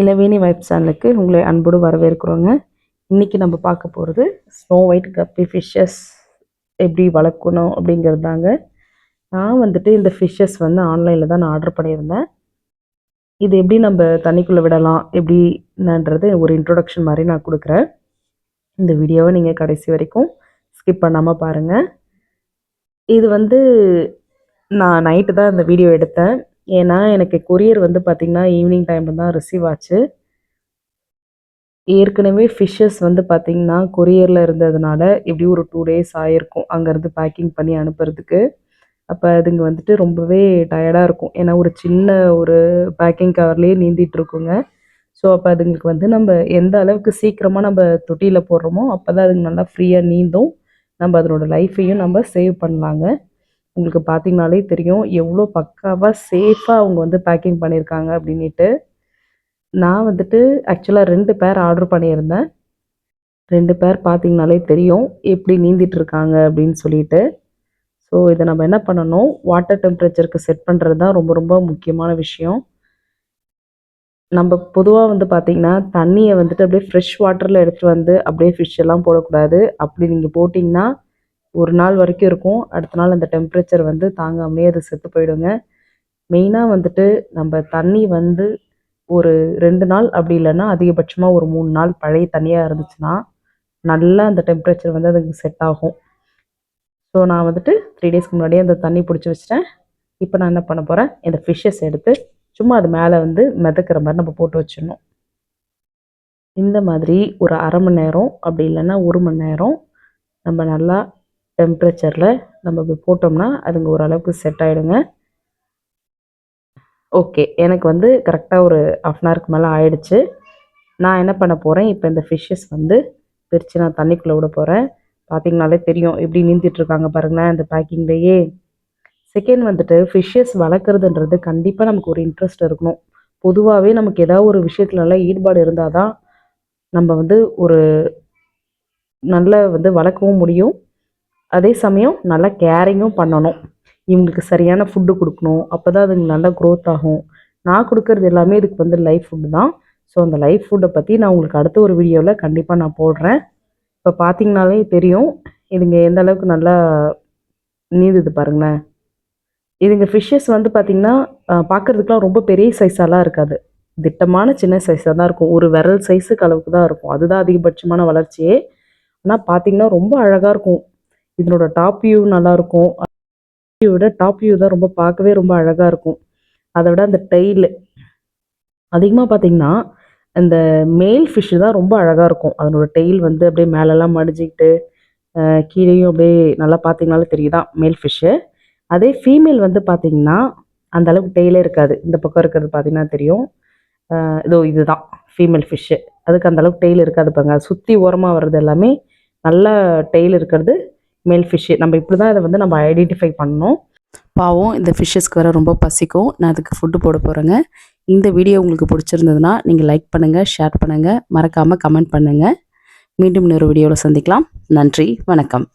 Ilaveni vibe சேனலுக்கு உங்களை அன்போடு வரவேற்கிறோங்க. இன்றைக்கி நம்ம பார்க்க போகிறது ஸ்னோ ஒயிட் கப்பி ஃபிஷ்ஷஸ் எப்படி வளர்க்கணும் அப்படிங்கிறது தாங்க. நான் வந்துட்டு இந்த ஃபிஷ்ஷஸ் வந்து ஆன்லைனில் தான் நான் ஆர்டர் பண்ணியிருந்தேன். இது எப்படி நம்ம தண்ணிக்குள்ளே விடலாம் எப்படின்றது ஒரு இன்ட்ரொடக்ஷன் மாதிரி நான் கொடுக்குறேன். இந்த வீடியோவை நீங்கள் கடைசி வரைக்கும் ஸ்கிப் பண்ணாமல் பாருங்கள் இது வந்து நான் நைட்டு தான் இந்த வீடியோ எடுத்தேன். ஏன்னா எனக்கு கொரியர் வந்து பார்த்திங்கன்னா ஈவினிங் டைமில் தான் ரிசீவ் ஆச்சு. ஏற்கனவே ஃபிஷ்ஷஸ் வந்து பார்த்திங்கன்னா கொரியரில் இருந்ததுனால எப்படி ஒரு டூ டேஸ் ஆகிருக்கும் அங்கேருந்து பேக்கிங் பண்ணி அனுப்புறதுக்கு. அப்போ அதுங்க வந்துட்டு ரொம்பவே டயர்டாக இருக்கும். ஏன்னா ஒரு சின்ன ஒரு பேக்கிங் கவர்லேயே நீந்திட்டு இருக்குங்க. ஸோ அப்போ அதுங்களுக்கு வந்து நம்ம எந்த அளவுக்கு சீக்கிரமாக நம்ம தொட்டியில் போடுறோமோ அப்போ தான் அதுங்க நல்லா ஃப்ரீயாக நீந்தும். நம்ம அதனோட லைஃப்பையும் நம்ம சேவ் பண்ணலாங்க. உங்களுக்கு பார்த்தீங்கனாலே தெரியும் எவ்வளோ பக்காவாக சேஃபாக அவங்க வந்து பேக்கிங் பண்ணியிருக்காங்க அப்படின்ட்டு நான் வந்துட்டு ஆக்சுவலாக ரெண்டு பேர் ஆர்டர் பண்ணியிருந்தேன். ரெண்டு பேர் பார்த்தீங்கனாலே தெரியும் எப்படி நீந்திட்டுருக்காங்க அப்படின்னு சொல்லிட்டு. ஸோ இதை நம்ம என்ன பண்ணணும்? வாட்டர் டெம்பரேச்சருக்கு செட் பண்ணுறது தான் ரொம்ப ரொம்ப முக்கியமான விஷயம். நம்ம பொதுவாக வந்து பார்த்திங்கன்னா தண்ணியை வந்துட்டு அப்படியே ஃப்ரெஷ் வாட்டரில் எடுத்துகிட்டு வந்து அப்படியே ஃபிஷ் எல்லாம் போடக்கூடாது. அப்படி நீங்கள் போட்டிங்கன்னா ஒரு நாள் வரைக்கும் இருக்கும். அடுத்த நாள் அந்த டெம்பரேச்சர் வந்து தாங்காமலே அது செத்து போயிடுங்க. மெயினாக வந்துட்டு நம்ம தண்ணி வந்து ஒரு ரெண்டு நாள் அப்படி இல்லைன்னா அதிகபட்சமாக ஒரு மூணு நாள் பழைய தண்ணியாக இருந்துச்சுன்னா நல்லா அந்த டெம்பரேச்சர் வந்து அதுக்கு செட் ஆகும். ஸோ நான் வந்துட்டு த்ரீ டேஸ்க்கு முன்னாடியே அந்த தண்ணி பிடிச்சி வச்சிட்டேன். இப்போ நான் என்ன பண்ண போகிறேன் இந்த ஃபிஷ்ஷஸ் எடுத்து சும்மா அது மேலே வந்து மிதக்கிற மாதிரி நம்ம போட்டு வச்சிடணும். இந்த மாதிரி ஒரு அரை மணி நேரம் அப்படி இல்லைன்னா ஒரு மணி நேரம் நம்ம நல்லா டெம்ப்ரேச்சரில் நம்ம இப்படி போட்டோம்னா அதுங்க ஓரளவுக்கு செட் ஆகிடுங்க ஓகே எனக்கு வந்து கரெக்டாக ஒரு ஆஃப் அன் ஹவருக்கு மேலே ஆயிடுச்சு. நான் என்ன பண்ண போகிறேன் இப்போ இந்த ஃபிஷ்ஷஸ் வந்து பிரித்து நான் தண்ணிக்குள்ளே விட போகிறேன் பார்த்தீங்கனாலே தெரியும் எப்படி நீந்திட்டுருக்காங்க பாருங்களேன் இந்த பேக்கிங்லேயே செகண்ட் வந்துட்டு ஃபிஷ்ஷஸ் வளர்க்குறதுன்றது கண்டிப்பாக நமக்கு ஒரு இன்ட்ரெஸ்ட் இருக்கணும். பொதுவாகவே நமக்கு ஏதாவது ஒரு விஷயத்துலலாம் ஈடுபாடு இருந்தால் தான் நம்ம வந்து ஒரு நல்ல வந்து வளர்க்கவும் முடியும். அதே சமயம் நல்லா கேரிங்கும் பண்ணணும். இவங்களுக்கு சரியான ஃபுட்டு கொடுக்கணும். அப்போ தான் அதுங்க நல்லா க்ரோத் ஆகும். நான் கொடுக்கறது எல்லாமே இதுக்கு வந்து லைஃப் ஃபுட்டு தான். ஸோ அந்த லைஃப் ஃபுட்டை பற்றி நான் உங்களுக்கு அடுத்த ஒரு வீடியோவில் கண்டிப்பாக நான் போடுறேன். இப்போ பார்த்தீங்கனாலே தெரியும். இதுங்க எந்த அளவுக்கு நல்லா நீந்துது பாருங்களேன். இதுங்க ஃபிஷ்ஷஸ் வந்து பார்த்திங்கன்னா பார்க்குறதுக்குலாம் ரொம்ப பெரிய சைஸாலாம் இருக்காது. திட்டமான சின்ன சைஸாக தான் இருக்கும். ஒரு விரல் சைஸுக்கு அளவுக்கு தான் இருக்கும். அதுதான் அதிகபட்சமான வளர்ச்சியே. ஆனால் பார்த்திங்கன்னா ரொம்ப அழகாக இருக்கும். இதனோட டாப் வியூ நல்லாயிருக்கும் விட டாப் வியூ தான் ரொம்ப பார்க்கவே ரொம்ப அழகாக இருக்கும். அதை விட அந்த டெய்லு அதிகமாக பார்த்தீங்கன்னா அந்த மேல் ஃபிஷ்ஷு தான் ரொம்ப அழகாக இருக்கும். அதனோட டெய்ல் வந்து அப்படியே மேலெல்லாம் மடிஞ்சிக்கிட்டு கீழேயும் அப்படியே நல்லா பார்த்தீங்கனாலே தெரியுதா மேல் ஃபிஷ்ஷு அதே ஃபீமேல் வந்து பார்த்தீங்கன்னா அந்த அளவுக்கு டெய்லே இருக்காது. இந்த பக்கம் இருக்கிறது பார்த்தீங்கன்னா தெரியும். இதோ இதுதான் ஃபீமேல் ஃபிஷ்ஷு அதுக்கு அந்த அளவுக்கு டெய்ல் இருக்காது பாருங்க. சுற்றி ஓரமாக வர்றது எல்லாமே நல்ல டெய்ல் இருக்கிறது மேல் ஃபிஷ்ஷு நம்ம இப்படி தான் இதை வந்து நம்ம ஐடென்டிஃபை பண்ணணும். பாவம் இந்த ஃபிஷ்ஷஸ்க்கு வர ரொம்ப பசிக்கும். நான் அதுக்கு ஃபுட்டு போட போகிறேங்க இந்த வீடியோ உங்களுக்கு பிடிச்சிருந்ததுன்னா நீங்கள் லைக் பண்ணுங்கள் ஷேர் பண்ணுங்கள் மறக்காமல் கமெண்ட் பண்ணுங்கள் மீண்டும் இன்னொரு வீடியோவில் சந்திக்கலாம். நன்றி வணக்கம்.